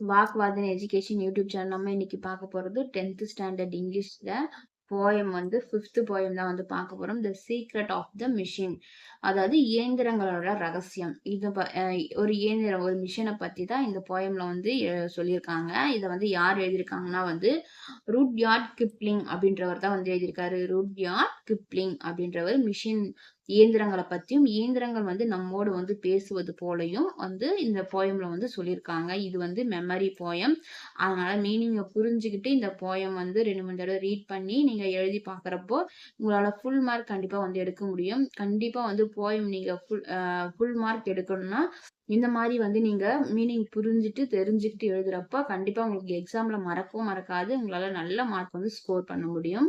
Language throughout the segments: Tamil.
வாக்வாதன் எஜுகேஷன் யூடியூப் சேனல் நம்ம இன்னைக்கு பார்க்க போறது 10th ஸ்டாண்டர்ட் இங்கிலீஷ்ல போயம் வந்து ஃபிஃப்த் போயம் தான் வந்து பார்க்க போறோம். The secret of the machine அதாவது இயந்திரங்களோட ரகசியம். இது ஒரு இயந்திரம் ஒரு மிஷினை பத்தி தான் இந்த போயம்ல வந்து சொல்லியிருக்காங்க. இதை வந்து யார் எழுதியிருக்காங்கன்னா வந்து ரூட்யார்ட் கிப்ளிங் அப்படின்றவர் தான் வந்து எழுதியிருக்காரு. ரூட்யார்ட் கிப்ளிங் அப்படின்றவர் மிஷின் இயந்திரங்களை பத்தியும் இயந்திரங்கள் வந்து நம்மோடு வந்து பேசுவது போலையும் வந்து இந்த போயம்ல வந்து சொல்லியிருக்காங்க. இது வந்து மெமரி போயம் அதனால மீனிங்கை புரிஞ்சுக்கிட்டு இந்த போயம் வந்து ரெண்டு மூணு தடவை ரீட் பண்ணி நீங்க எழுதி பார்க்குறப்போ உங்களால ஃபுல் மார்க் கண்டிப்பா வந்து எடுக்க முடியும். கண்டிப்பா வந்து போயம் நீங்க ஃபுல் ஃபுல் மார்க் எடுக்கணும்னா இந்த மாதிரி வந்து நீங்க மீனிங் புரிஞ்சுட்டு தெரிஞ்சுக்கிட்டு எழுதுறப்ப கண்டிப்பா உங்களுக்கு எக்ஸாம்ல மறக்கவும் மறக்காது. உங்களால நல்ல மார்க் வந்து ஸ்கோர் பண்ண முடியும்.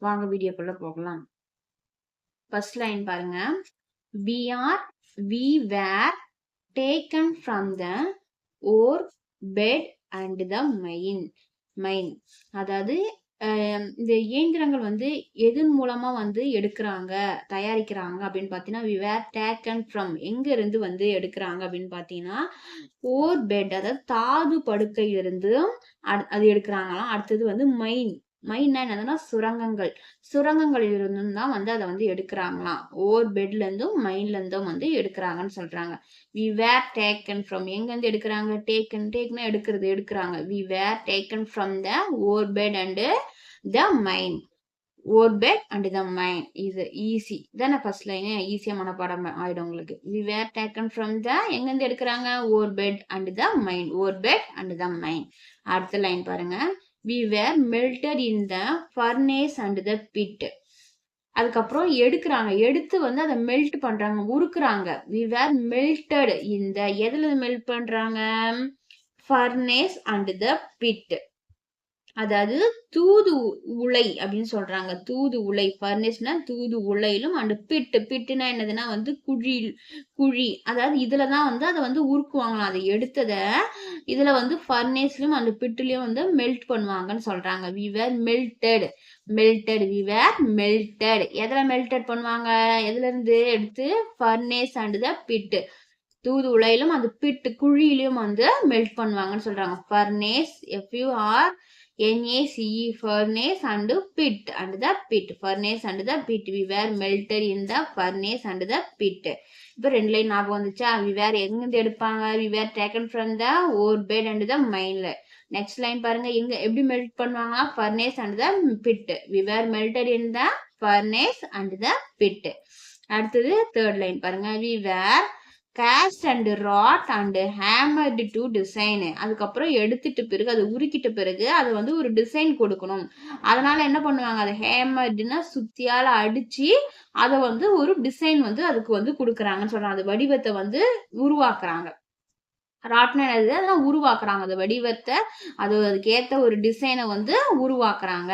வாங்க வீடியோக்குள்ள போகலாம். ஃபர்ஸ்ட் லைன் பாருங்க. We are we were taken from the ore bed and the main main அதாவது இந்த இயந்திரங்கள் வந்து எதன் மூலமா வந்து எடுக்கிறாங்க தயாரிக்கிறாங்க அப்படின்னு பார்த்தீங்கன்னா we were take from from எங்கேருந்து வந்து எடுக்கிறாங்க அப்படின்னு பார்த்தீங்கன்னா ஓர் பெட் அதாவது தாது படுக்கையிலிருந்து அது எடுக்கிறாங்களாம். அடுத்தது வந்து மைன் மைன்னா என்னதுன்னா சுரங்கங்கள். சுரங்கங்களில் இருந்தும் தான் வந்து அதை வந்து எடுக்கிறாங்களாம். ஓவர் பெட்ல இருந்தும் மைண்ட்ல இருந்தும் வந்து எடுக்கிறாங்கன்னு சொல்றாங்க. வி வேர் டேக்கன் ஃப்ரம் எங்க இருந்து எடுக்கிறாங்க? டேக்கன் டேக்னா எடுக்கிறது எடுக்கிறாங்க. We were taken from the ore bed and the mine ore bed and the mind இது ஈஸி தானே ஃபர்ஸ்ட் லைன் ஈஸியா மனப்பாடம் ஆயிடும் உங்களுக்கு. We were taken from the எங்க இருந்து எடுக்கிறாங்க? Ore bed and the mind ore bed and the mind அடுத்த லைன் பாருங்க. We were melted in the furnace and the pit அதுக்கப்புறம் எடுக்கிறாங்க. எடுத்து வந்து அதை மெல்ட் பண்றாங்க. உருக்குறாங்க. வி வேர் மெல்டட் இந்த எதுல மெல்ட் பண்றாங்க? ஃபர்னேஸ் அண்ட் த பிட் அதாவது தூது உலை அப்படின்னு சொல்றாங்க. தூது உலை ஃபர்னேஸ்னா தூது உலையிலும் அண்டு பிட்டு பிட்டுனா என்னதுன்னா வந்து குழி குழி. அதாவது இதுல தான் வந்து அதை வந்து உருக்குவாங்களாம். அதை எடுத்ததை இதுல வந்து ஃபர்னேஸ்லயும் அந்த பிட்டுலயும் வந்து மெல்ட் பண்ணுவாங்கன்னு சொல்றாங்க. We were melted melted we were melted எதுல மெல்டட் பண்ணுவாங்க? எதுல இருந்து எடுத்து ஃபர்னேஸ் அண்டு த பிட்டு தூது உலையிலும் அந்த பிட்டு குழியிலும் வந்து மெல்ட் பண்ணுவாங்கன்னு சொல்றாங்க. Furnace F NACE furnace and pit and the pit furnace and the pit we were melted in the furnace and the pit. இப்போ ரெண்டு லைன் ஞாபகம் வந்துச்சா? வி வேர் எங்கேருந்து எடுப்பாங்க? We were taken from the ore bed and the மைனில் next line பாருங்க. எங்க எப்படி மெல்ட் பண்ணுவாங்க? Furnace and the pit we were melted in the furnace and the pit அடுத்தது தேர்ட் லைன் பாருங்க. We were cast and wrought and hammered to design அதுக்கப்புறம் எடுத்துட்டு பிறகு அதை உருக்கிட்ட பிறகு அது வந்து ஒரு டிசைன் கொடுக்கணும். அதனால என்ன பண்ணுவாங்க? அது ஹேமர்டுனா சுத்தியால் அடிச்சு அதை வந்து ஒரு டிசைன் வந்து அதுக்கு வந்து கொடுக்குறாங்கன்னு சொல்கிறாங்க அந்த வடிவத்தை வந்து உருவாக்குறாங்க. ராட்னா அதெல்லாம் உருவாக்குறாங்க. அந்த வடிவத்தை அது அதுக்கேற்ற ஒரு டிசைனை வந்து உருவாக்குறாங்க.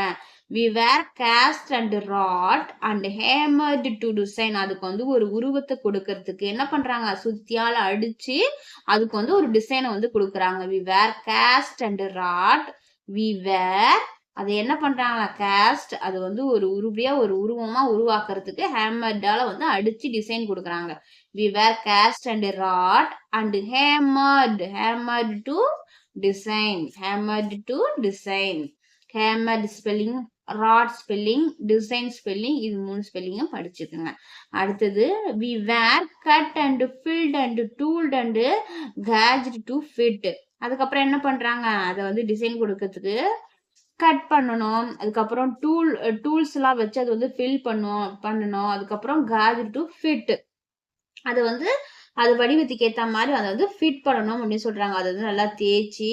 We were cast and wrought and hammered to design அதுக்கு வந்து ஒரு உருவத்தை கொடுக்கறதுக்கு என்ன பண்றாங்க? சுத்தியால அடிச்சு அதுக்கு வந்து ஒரு டிசைனை வந்து கொடுக்குறாங்க. We were cast and wrought we were அது என்ன பண்றாங்களா காஸ்ட் அது வந்து ஒரு உருப்படியா ஒரு உருவமா உருவாக்குறதுக்கு ஹேமர்டால வந்து அடிச்சு டிசைன் கொடுக்குறாங்க. We were cast and wrought and hammered hammered to design hammered to design hammered spelling wrought spelling design spelling இது மூணு ஸ்பெல்லிங்கும் படிச்சுக்கோங்க. அடுத்தது we were cut and filed and tooled and gauged to fit அதுக்கப்புறம் என்ன பண்றாங்க? அதை வந்து டிசைன் கொடுக்கறதுக்கு கட் பண்ணணும். அதுக்கப்புறம் டூல் டூல்ஸ்லாம் வச்சு அது வந்து ஃபில் பண்ணும் பண்ணணும். அதுக்கப்புறம் கேஜ் டு ஃபிட் அது வந்து அது வடிவத்துக்கு ஏத்த மாதிரி அதை வந்து ஃபிட் பண்ணணும் அப்படின்னு சொல்றாங்க. அதை வந்து நல்லா தேய்ச்சி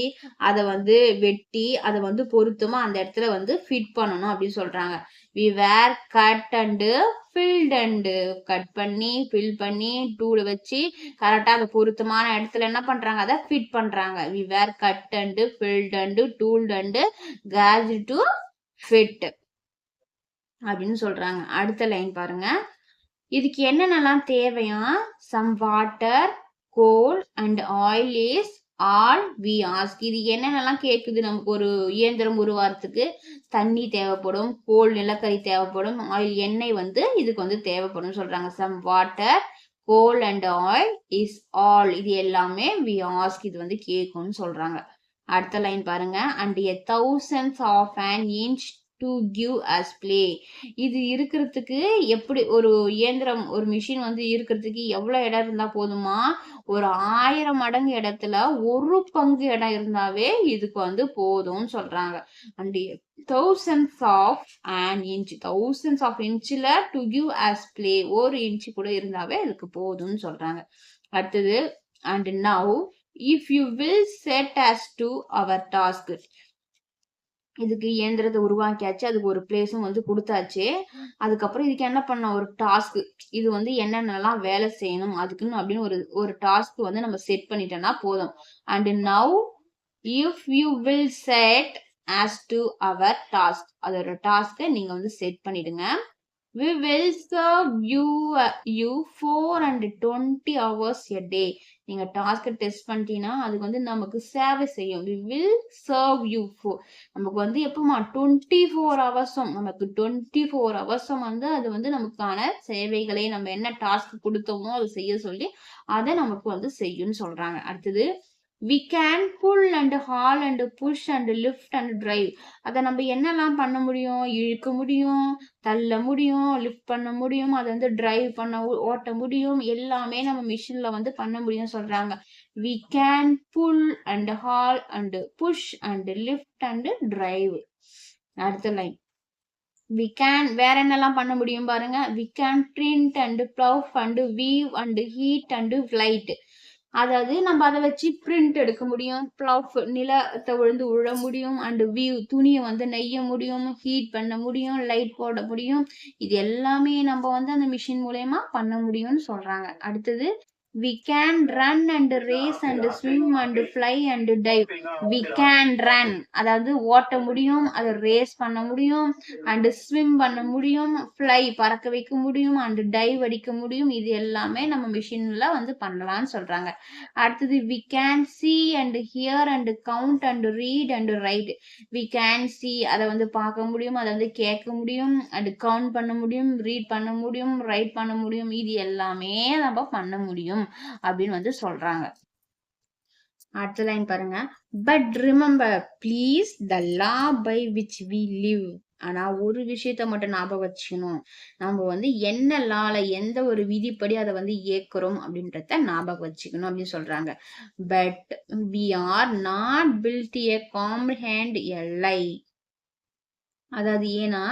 அதை வந்து வெட்டி அதை வந்து பொருத்தமா அந்த இடத்துல வந்து ஃபிட் பண்ணணும் அப்படின்னு சொல்றாங்க. We were cut and filed and cut பண்ணி ஃபில் பண்ணி டூல் வச்சு கரெக்டாக அந்த பொருத்தமான இடத்துல என்ன பண்ணுறாங்க அதை ஃபிட் பண்ணுறாங்க we were cut and filed and tooled and gauge to fit அப்படின்னு சொல்கிறாங்க அடுத்த லைன் பாருங்கள் இதுக்கு என்னென்னலாம் தேவையா? Some water coal and oil is all we ask இது என்னென்னலாம் கேட்குது நமக்கு ஒரு இயந்திரம் உருவாரத்துக்கு தண்ணி தேவைப்படும் கோல் நிலக்கரி தேவைப்படும் ஆயில் எண்ணெய் வந்து இதுக்கு வந்து தேவைப்படும் சொல்றாங்க. Some water coal and oil is all இது எல்லாமே வி ஆஸ்க் இது வந்து கேட்கும்னு சொல்றாங்க. அடுத்த லைன் பாருங்க. And a thousands of an inch to give us play இது இருக்கிறதுக்கு எப்படி ஒரு இயந்திரம் ஒரு மிஷின் வந்து இருக்கிறதுக்கு எவ்வளோ இடம் இருந்தால் போதுமா? ஒரு ஆயிரம் மடங்கு இடத்துல ஒரு பங்கு இடம் இருந்தாவே இதுக்கு வந்து போதும்னு சொல்கிறாங்க and thousands of and inch thousands of இன்ச்சில் டு கிவ் அஸ் ப்ளே ஒரு இன்ச்சு கூட இருந்தாவே இதுக்கு போதும்னு சொல்கிறாங்க அடுத்தது and now if you will set us to our task இதுக்கு இயந்திரத்தை உருவாக்கியாச்சு. அதுக்கு ஒரு பிளேஸும் வந்து கொடுத்தாச்சு. அதுக்கப்புறம் இதுக்கு என்ன பண்ண ஒரு டாஸ்க் இது வந்து என்னென்னலாம் வேலை செய்யணும்? அதுக்குன்னு அப்படின்னு ஒரு ஒரு டாஸ்க் வந்து நம்ம செட் பண்ணிட்டோம்னா போதும். And now if you will set us to our task அதோட டாஸ்க்கை நீங்கள் வந்து செட் பண்ணிடுங்க. We will serve you uh, you four and twenty hours a day நீங்கள் டாஸ்க்கை டெஸ்ட் பண்ணிட்டீங்கன்னா அதுக்கு வந்து நமக்கு சேவை செய்யும். We will serve you four நமக்கு வந்து எப்போமா டுவெண்ட்டி ஃபோர் ஹவர்ஸும் நமக்கு டுவெண்ட்டி ஃபோர் ஹவர்ஸும் வந்து அது வந்து நமக்கான சேவைகளை நம்ம என்ன டாஸ்க் கொடுத்தோமோ அதை செய்ய சொல்லி அதை நமக்கு வந்து செய்யும்னு சொல்கிறாங்க அடுத்தது we can pull and haul and push and lift and drive அதை நம்ம என்னெல்லாம் பண்ண முடியும் இழுக்க முடியும் தள்ள முடியும் லிஃப்ட் பண்ண முடியும் அதை வந்து ட்ரைவ் பண்ண ஓட்ட முடியும் எல்லாமே நம்ம மிஷினில் வந்து பண்ண முடியும் சொல்கிறாங்க we can pull and haul and push and lift and drive அடுத்த லைன் வி கேன் வேற என்னெல்லாம் பண்ண முடியும் பாருங்க we can print and plough and weave and heat and flight அதாவது நம்ம அதை வச்சு பிரிண்ட் எடுக்க முடியும். ப்ளஃப் நிலத்தை விழுந்து உழ முடியும். அண்டு வியூ துணியை வந்து நெய்ய முடியும். ஹீட் பண்ண முடியும். லைட் போட முடியும். இது எல்லாமே நம்ம வந்து அந்த மிஷின் மூலயமா பண்ண முடியும்னு சொல்கிறாங்க அடுத்தது we can run and race and swim and fly and dive. we can run. அதாவது ஓட்ட முடியும் அதை ரேஸ் பண்ண முடியும் அண்ட் ஸ்விம் பண்ண முடியும் ஃப்ளை பறக்க வைக்க முடியும் அண்ட் டைவ் அடிக்க முடியும். இது எல்லாமே நம்ம மிஷின்ல வந்து பண்ணலாம்னு சொல்றாங்க. அடுத்தது we can see and hear and count and read and write we can see அதை வந்து பார்க்க முடியும் அதை வந்து கேட்க முடியும் அண்ட் கவுண்ட் பண்ண முடியும் ரீட் பண்ண முடியும் ரைட் பண்ண முடியும். இது எல்லாமே நம்ம பண்ண முடியும். அப்படின்னு வந்து சொல்றாங்க. அடுத்த லைன் பாருங்க. But remember please the law by which we live ஆனா ஒரு விஷயத்த மட்டும் ஞாபகம் வச்சுக்கணும். நம்ம வந்து என்ன லால எந்த ஒரு விதிப்படி அதை வந்து ஏக்குறோம் அப்படின்றத ஞாபகம் வச்சுக்கணும் அப்படின்னு சொல்றாங்க. But we are not built a comprehend a lie அதாவது ஏன்னா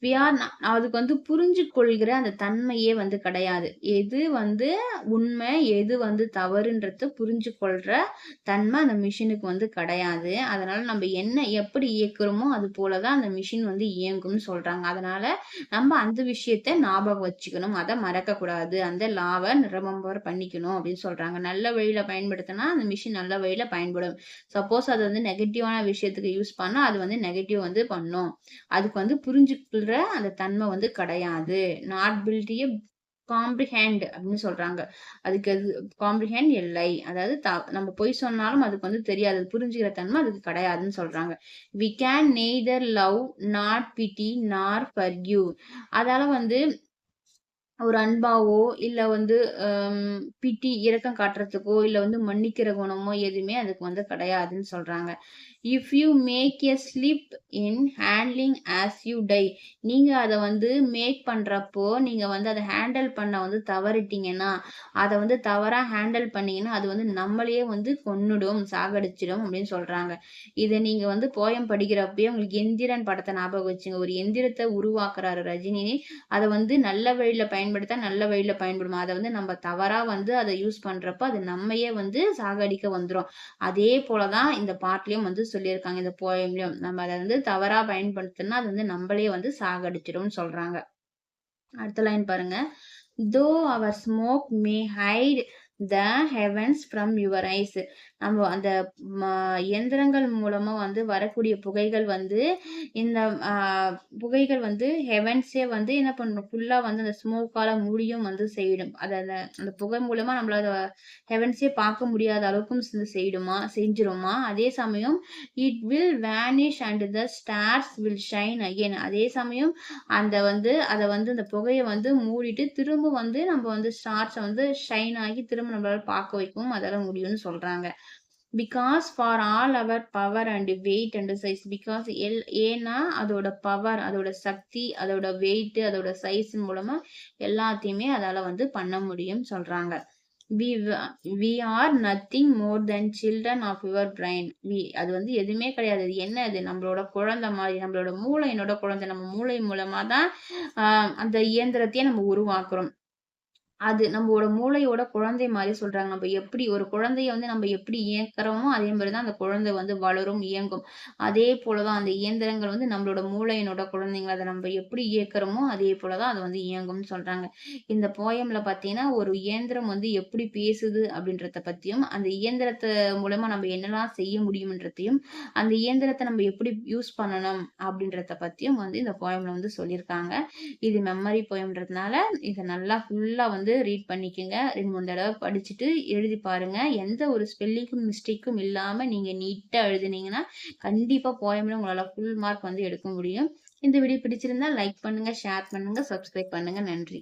வியார் அதுக்கு வந்து புரிஞ்சு கொள்கிற அந்த தன்மையே வந்து கிடையாது. எது வந்து உண்மை எது வந்து தவறுன்றத புரிஞ்சு கொள்ற தன்மை அந்த மிஷினுக்கு வந்து கிடையாது. அதனால நம்ம என்ன எப்படி இயக்குறோமோ அது போலதான் அந்த மிஷின் வந்து இயங்கும்னு சொல்றாங்க. அதனால நம்ம அந்த விஷயத்த ஞாபகம் வச்சுக்கணும். அதை மறக்க கூடாது அந்த லாவை ரிமெம்பர் பண்ணிக்கணும் அப்படின்னு சொல்றாங்க. நல்ல வழியில பயன்படுத்தினா அந்த மிஷின் நல்ல வழியில பயன்படும். சப்போஸ் அது வந்து நெகட்டிவான விஷயத்துக்கு யூஸ் பண்ணா அது வந்து நெகட்டிவ் வந்து பண்ணும். அதுக்கு வந்து புரிஞ்சுக்கிற அந்த தன்மை வந்து கிடையாது. நாட் பில்டிய காம்ப்ரிஹேண்ட் அப்படின்னு சொல்றாங்க. அதுக்கு அது காம்ப்ரிஹேண்ட் இல்லை. அதாவது நம்ம பொய் சொன்னாலும் அதுக்கு வந்து தெரியாது. புரிஞ்சுக்கிற தன்மை அதுக்கு கிடையாதுன்னு சொல்றாங்க. We can neither love not pity nor forgive அதால வந்து ஒரு அன்பாவோ இல்ல வந்து பிட்டி இரக்கம் காட்டுறதுக்கோ இல்ல வந்து மன்னிக்கிற குணமோ எதுவுமே அதுக்கு வந்து கிடையாதுன்னு சொல்றாங்க. If you make a slip in handling us you die நீங்க அதை வந்து மேக் பண்றப்போ நீங்க வந்து அதை ஹேண்டில் பண்ண வந்து தவறிட்டீங்கன்னா அதை வந்து தவறா ஹேண்டில் பண்ணீங்கன்னா அது வந்து நம்மளையே வந்து கொன்னுடும் சாகடிச்சிடும் அப்படின்னு சொல்றாங்க. இதை நீங்க வந்து போயம் படிக்கிறப்பயே உங்களுக்கு எந்திரன் படத்தை ஞாபகம் வச்சுங்க. ஒரு எந்திரத்தை உருவாக்குறாரு ரஜினி அதை வந்து நல்ல வழியில பயன்படுத்தா நல்ல வழியில பயன்படும்? அதை வந்து நம்ம தவறா வந்து அதை யூஸ் பண்றப்ப அது நம்மையே வந்து சாகடிக்க வந்துடும் அதே போலதான் இந்த பாட்டுலயும் வந்து சொல்லியிருக்காங்க. இந்த போயம்லயும் நம்ம அதை வந்து தவறா பயன்படுத்தினா அது வந்து நம்மளே வந்து சாகடிச்சிடும்னு சொல்றாங்க. அடுத்த லைன் பாருங்க. Though our smoke may hide the heavens from your eyes நம்ம அந்த ம- இயந்திரங்கள் மூலமாக வந்து வரக்கூடிய புகைகள் வந்து இந்த புகைகள் வந்து ஹெவன்ஸே வந்து என்ன பண்ணும்? ஃபுல்லாக வந்து அந்த ஸ்மோக்கால் மூடியும் வந்து செய்யிடும். அது அந்த அந்த புகை மூலமாக நம்மளால் ஹெவன்ஸே பார்க்க முடியாத அளவுக்கும் வந்து செய்யிடுமா செஞ்சிருமா? அதே சமயம் it will vanish and the stars will shine again அதே சமயம் அந்த வந்து அதை வந்து அந்த புகையை வந்து மூடிட்டு திரும்ப வந்து நம்ம வந்து ஸ்டார்ஸை வந்து ஷைன் ஆகி திரும்ப நம்மளால பார்க்க வைக்கவும் அதெல்லாம் முடியும்னு சொல்றாங்க. Because for all our power and weight and size because L ஏன்னா அதோட பவர் அதோட சக்தி அதோட வெயிட் அதோட சைஸ் மூலமா எல்லாத்தையுமே அதால வந்து பண்ண முடியும் சொல்றாங்க. We we are nothing more than children of your brain we அது வந்து எதுவுமே கிடையாது. அது என்ன அது நம்மளோட குழந்தை மாதிரி நம்மளோட மூளையினோட குழந்தை. நம்ம மூளை மூலமா தான் அந்த இயந்திரத்தையே நம்ம உருவாக்குறோம். அது நம்மளோட மூளையோட குழந்தை மாதிரி சொல்றாங்க. நம்ம எப்படி ஒரு குழந்தைய வந்து நம்ம எப்படி இயக்கிறோமோ அதே மாதிரிதான் அந்த குழந்தை வந்து வளரும் இயங்கும். அதே போலதான் அந்த இயந்திரங்கள் வந்து நம்மளோட மூளையினோட குழந்தைங்களை அதை நம்ம எப்படி இயக்குறோமோ அதே போலதான் அது வந்து இயங்கும்னு சொல்றாங்க. இந்த போயம்ல பாத்தீங்கன்னா ஒரு இயந்திரம் வந்து எப்படி பேசுது அப்படின்றத பத்தியும் அந்த இயந்திரத்தை மூலமா நம்ம என்னெல்லாம் செய்ய முடியும்ன்றதையும் அந்த இயந்திரத்தை நம்ம எப்படி யூஸ் பண்ணணும் அப்படின்றத பத்தியும் வந்து இந்த போயம்ல வந்து சொல்லியிருக்காங்க. இது மெமரி போயம்ன்றதுனால இதை நல்லா ஃபுல்லா வந்து ரீட் பண்ணிக்கோங்க. ரெண்டு மூணு தடவை படிச்சுட்டு எழுதி பாருங்க. எந்த ஒரு ஸ்பெல்லிங்கும் மிஸ்டேக்கும் இல்லாமல் நீங்கள் நீட்டாக எழுதுனீங்கன்னா கண்டிப்பாக போயமில் உங்களால் ஃபுல் மார்க் வந்து எடுக்க முடியும். இந்த வீடியோ பிடிச்சிருந்தா லைக் பண்ணுங்க ஷேர் பண்ணுங்க சப்ஸ்கிரைப் பண்ணுங்க. நன்றி.